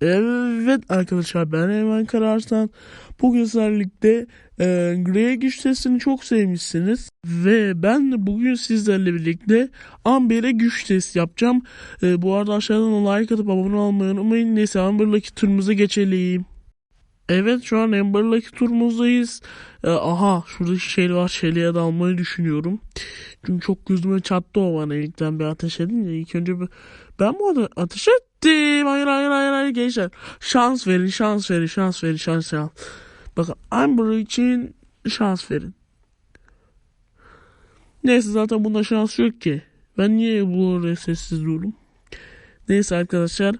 Evet arkadaşlar ben Eymen Kararslan. Bugün birlikte e, Grey güç testini çok sevmişsiniz. Ve ben de bugün sizlerle birlikte Amber'e güç testi yapacağım. E, bu arada aşağıdan like atıp abone olmayı unutmayın. Neyse Amber'daki turumuza geçelim. Evet şu an Amber'daki turumuzdayız. E, aha şurada şey var Shelly'e dalmayı düşünüyorum. Çünkü çok gözüme çattı o bana ilkten bir ateş edince. ilk önce bir... Ben bu arada ateş ettim. Hayır hayır hayır hayır gençler. Şans verin şans verin şans verin şans verin. Bakın Amber için şans verin. Neyse zaten bunda şans yok ki. Ben niye bu araya sessiz durum? Neyse arkadaşlar.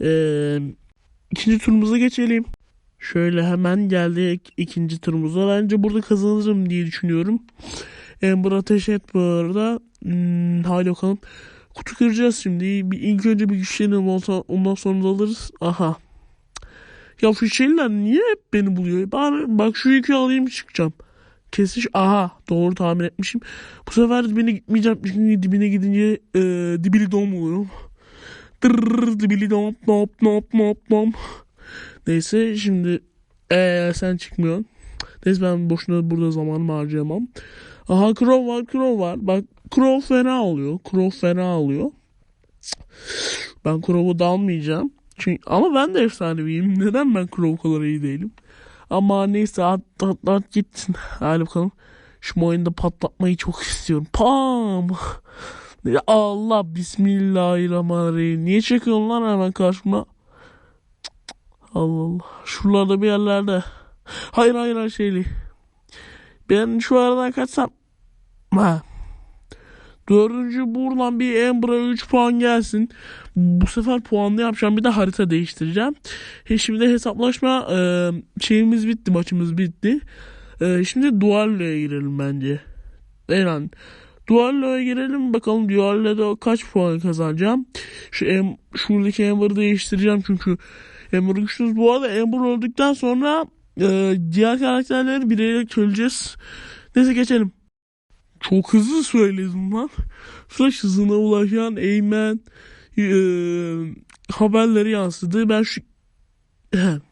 Ee, ikinci turumuza geçelim. Şöyle hemen geldik ikinci turumuza. Bence burada kazanırım diye düşünüyorum. Amber ateş et bu arada. Hmm, hadi bakalım. Kutu kıracağız şimdi. Bir, ilk önce bir güçlenelim ondan sonra da alırız. Aha. Ya şu şeyler niye hep beni buluyor? Bari bak şu yükü alayım çıkacağım. Kesin aha doğru tahmin etmişim. Bu sefer dibine gitmeyeceğim. Çünkü dibine gidince e, dibili dom oluyorum. Tırrrr dibili dom nop nop nop nop. Neyse şimdi ee, sen çıkmıyorsun. Neyse ben boşuna burada zamanımı harcayamam. Aha Crow var Crow var. Bak Crow fena oluyor. Crow fena oluyor. Ben Crow'u dalmayacağım. Çünkü, ama ben de efsaneviyim. Neden ben Crow kadar iyi değilim? Ama neyse at, at, at gitsin. Hadi bakalım. Şu oyunda patlatmayı çok istiyorum. Pam. Allah bismillahirrahmanirrahim. Niye çekiyorsun lan hemen karşıma? Allah Allah. Şuralarda bir yerlerde. Hayır hayır hayır şeyli. Ben şu aradan kaçsam. Ha. Dördüncü buradan bir Amber'a 3 puan gelsin. Bu sefer puanlı yapacağım. Bir de harita değiştireceğim. He, şimdi hesaplaşma e, şeyimiz bitti. Maçımız bitti. E, şimdi duallo'ya girelim bence. Eren. Duallo'ya girelim. Bakalım duallo'da kaç puan kazanacağım. Şu em, şuradaki Amber'ı değiştireceğim çünkü Amber güçlüyüz. Bu arada Amber öldükten sonra e, diğer karakterleri bireyerek çözeceğiz. Neyse geçelim. Çok hızlı söyledim lan. Flash hızına ulaşan Eymen e, haberleri yansıdı. Ben şu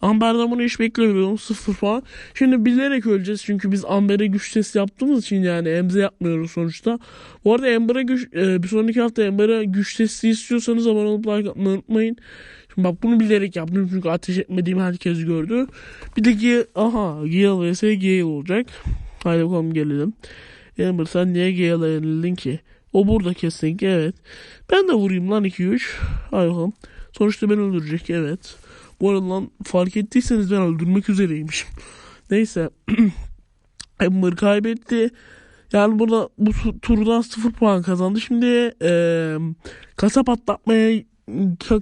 Amber'den bunu hiç beklemiyordum. Sıfır falan. Şimdi bilerek öleceğiz. Çünkü biz Amber'e güç testi yaptığımız için yani Emze yapmıyoruz sonuçta. Bu arada Amber'e güç, e, bir sonraki hafta Amber'e güç testi istiyorsanız abone olup like atmayı unutmayın. Şimdi bak bunu bilerek yaptım çünkü ateş etmediğim herkes gördü. Bir de Gale, aha Gale vs Gale olacak. Haydi gelelim. Amber sen niye Gale'a yenildin ki? O burada kesinlikle evet. Ben de vurayım lan 2-3. Haydi bakalım. Sonuçta beni öldürecek evet. Bu arada lan fark ettiyseniz ben öldürmek üzereymişim. Neyse. Amber kaybetti. Yani burada bu turdan 0 puan kazandı. Şimdi ee, kasa patlatmaya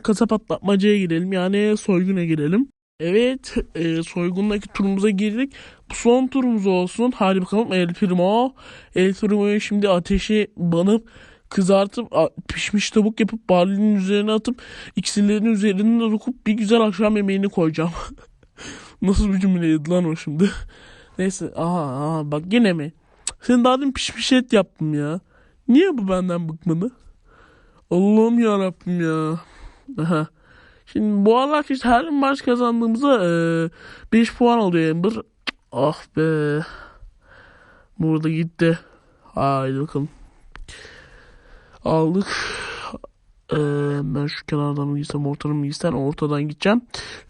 kasa patlatmacaya girelim. Yani soyguna girelim. Evet e, soygundaki turumuza girdik. Bu son turumuz olsun. Hadi bakalım El Primo. El Primo'yu şimdi ateşi banıp kızartıp pişmiş tavuk yapıp barlinin üzerine atıp iksirlerin üzerine dokup bir güzel akşam yemeğini koyacağım. Nasıl bir cümleydi lan o şimdi. Neyse aha, aha bak yine mi? Sen daha dün pişmiş et yaptım ya. Niye bu benden bıkmadı? Allah'ım ya Rabbim ya. Aha. Şimdi bu aralar işte her maç kazandığımızda 5 e, puan alıyor Ember. Ah be. Burada gitti. Haydi bakalım. Aldık. Ee, ben şu kenardan mı gitsem ortadan mı gitsem ortadan gideceğim.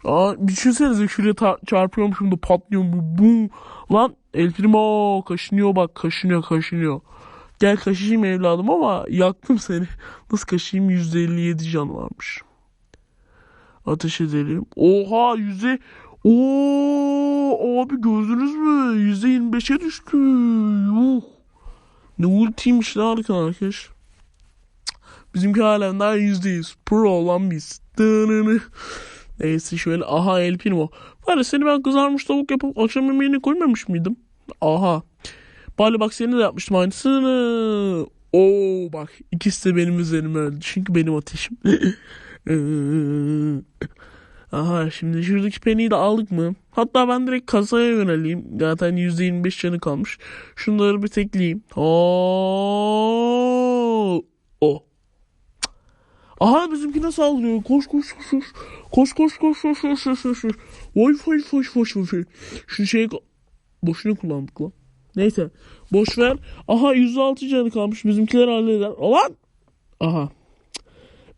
Aa, düşünsenize şuraya çarpıyorum da patlıyor mu? Bum. Lan El Primo kaşınıyor bak kaşınıyor kaşınıyor. Gel kaşıyım evladım ama yaktım seni. Nasıl kaşıyım? %57 can varmış. Ateş edelim. Oha yüzde... Oo abi gördünüz mü? Yüzde 25'e düştü. Yuh. Ne ultiymiş lan arkadaş. Bizimki halen daha yüzdeyiz. Pro olan biz. Dınını. Neyse şöyle aha El Primo. Bari seni ben kızarmış tavuk yapıp akşam yemeğine koymamış mıydım? Aha. Bari bak seni de yapmıştım aynısını. Oo bak ikisi de benim üzerime öldü. Çünkü benim ateşim. Aha şimdi şuradaki peniyi de aldık mı? Hatta ben direkt kasaya yöneleyim. Zaten %25 canı kalmış. Şunları bir tekleyeyim. Oo. O. Aha bizimkine saldırıyor. Koş koş koş koş. Koş koş koş koş koş koş koş. koş. Voy voy voy voy voy. Şu şeyi boşuna kullandık lan. Neyse. Boş ver. Aha 106 canı kalmış. Bizimkiler halleder. Lan! Aha.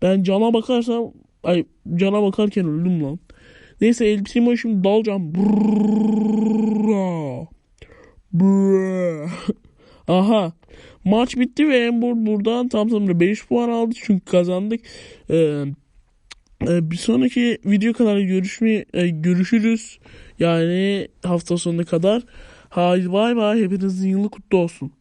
Ben cana bakarsam ay cana bakarken öldüm lan. Neyse El Primo'ya şimdi dalacağım. Aha. Maç bitti ve Ember buradan tam tamına 5 puan aldı çünkü kazandık. Ee, bir sonraki video kadar görüşme görüşürüz. Yani hafta sonuna kadar. Haydi bay bay. Hepinizin yılı kutlu olsun.